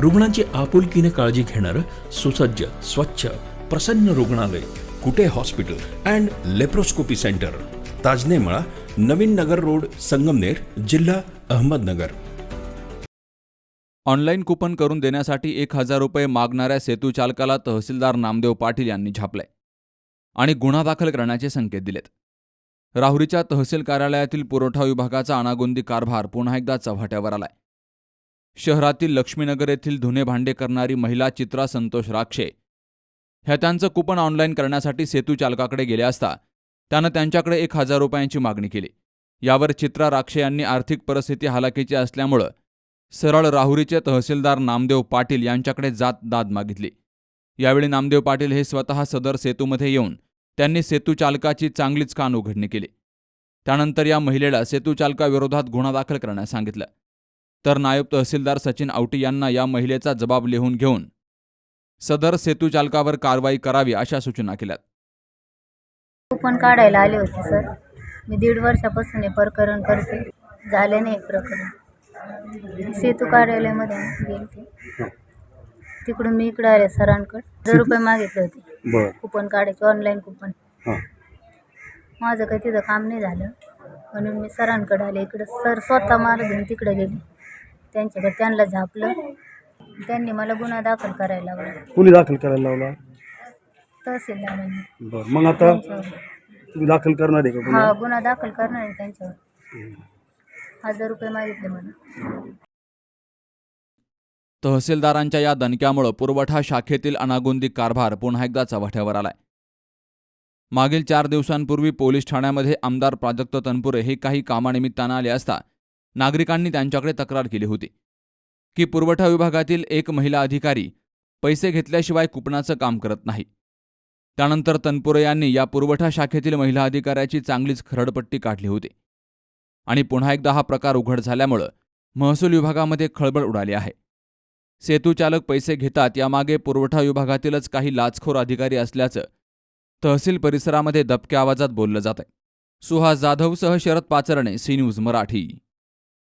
रुग्णांची आपुलकीने काळजी घेणारं सुसज्ज स्वच्छ प्रसन्न रुग्णालय Kute hospital and laparoscopy centre. Tajnemala Navin Nagar road Sangamner जिल्हा अहमदनगर. ऑनलाईन कुपन करून देण्यासाठी एक हजार रुपये मागणाऱ्या सेतू चालकाला तहसीलदार नामदेव पाटील यांनी झापलंय आणि गुन्हा दाखल करण्याचे संकेत दिलेत. राहुरीच्या तहसील कार्यालयातील पुरवठा विभागाचा अनागोंदी कारभार पुन्हा एकदा चव्हाट्यावर आलाय. शहरातील लक्ष्मीनगर येथील धुणे भांडे करणारी महिला चित्रा संतोष राक्षे. ह्या त्यांचं कुपन ऑनलाईन करण्यासाठी सेतू चालकाकडे गेले असता त्यानं त्यांच्याकडे एक हजार रुपयांची मागणी केली. यावर चित्रा राक्षे यांनी आर्थिक परिस्थिती हालाकीची असल्यामुळं सरळ राहुरीचे तहसीलदार नामदेव पाटील यांच्याकडे जात दाद मागितली. यावेळी नामदेव पाटील हे स्वतः सदर सेतूमध्ये येऊन त्यांनी सेतू चालकाची चांगलीच कान उघडणी केली. त्यानंतर या महिलेला सेतू चालकाविरोधात गुन्हा दाखल करण्यास सांगितलं. तर नायब तहसीलदार सचिन आवटी यांना या महिलेचा जबाब लिहून घेऊन सदर सेतू चालकावर कारवाई करावी अशा सूचना केल्यात. कुपन काढायला आले होते सर. मी दीड वर्षापासून हे प्रकरण करते. झाले नाही प्रकरण. सेतू कार्यालयामध्ये गेले ते तिकडून मी इकडे आले सरांकडे. हजार रुपये मागितले होते. कुपन काढायचे ऑनलाईन कुपन हां. माझं काही तिथं काम नाही झालं. म्हणून मी सरांकडे आले. इकडं सर स्वतः मला घेऊन तिकडे गेले. त्यांच्याकडे त्यांना झापलं. त्यांनी मला गुन्हा दाखल करायला लावला. कुणी दाखल करायला लावला? तहसीलदारांनी. बर मग आता त्यांच्यावर. तुम्ही दाखल करणार आहे का हा गुन्हा दाखल करणार आहे त्यांच्यावर. हजार रुपये मागितले मला. तहसीलदारांच्या या दणक्यामुळं पुरवठा शाखेतील अनागोंदी कारभार पुन्हा एकदा चव्हाट्यावर आलाय. मागील चार दिवसांपूर्वी पोलीस ठाण्यामध्ये आमदार प्राजक्त तनपुरे हे काही कामानिमित्तानं आले असता नागरिकांनी त्यांच्याकडे तक्रार केली होती की पुरवठा विभागातील एक महिला अधिकारी पैसे घेतल्याशिवाय कुपनाचं काम करत नाही. त्यानंतर तनपुरे यांनी या पुरवठा शाखेतील महिला अधिकाऱ्याची चांगलीच खरडपट्टी काढली होती आणि पुन्हा एकदा हा प्रकार उघड झाल्यामुळं महसूल विभागामध्ये खळबळ उडाली आहे. सेतूचालक पैसे घेतात यामागे पुरवठा विभागातीलच काही लाचखोर अधिकारी असल्याचं तहसील परिसरामध्ये दबक्या आवाजात बोललं जात आहे सुहास जाधवसह शरद पाचरणे सी न्यूज मराठी.